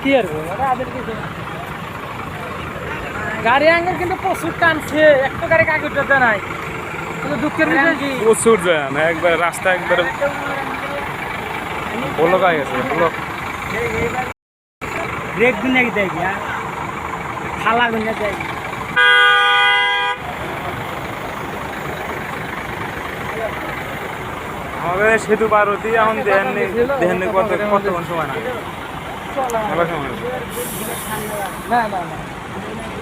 কি? আর বলব, আরে আদের কিছু না। গাড়ি আঙ্গেল কিন্তু প্রচুর টানছে। একটা গাড়ি কাগজ উঠাতে নাই কিন্তু দুঃখের বিষয় কি? প্রচুর জ্যাম একবার রাস্তা একবার ব্লক হয়ে গেছে ব্লক। ব্রেক গুনে দেয় হ্যাঁ? খালা গুনে দেয় আমাদের সেতু পার হতে এখন দেহেন দেহেন কত কতক্ষণ সময় না সময় না না না।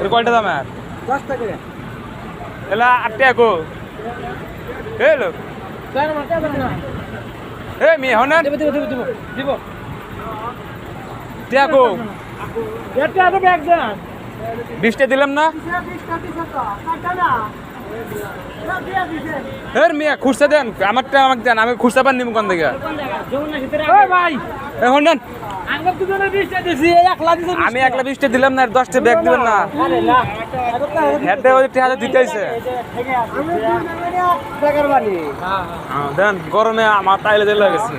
এর কয়টা দাম আর? এলা আটটা কো। এ লোক কেন মারতে না এ মি হন দিব দিব দিব দিব দিব। টিয়া কো। এটা তো ব্যাগ দেন বিশটা দিলাম না? এর মিয়া দেন আমারটা আমাকে দেন আমি পান নিম কোন থেকে ওই ভাই এ হনেন আঙ্গুর দুজনে বিশটা দিছি একলা দিছি আমি একলা বিশটা দিলাম না দশটা ব্যাগ দিবেন না। হেডে ওই টাকা দিতে হইছে টাকার বাড়ি হ্যাঁ, দেন গরমে আমার তাইলে দিলে গেছে।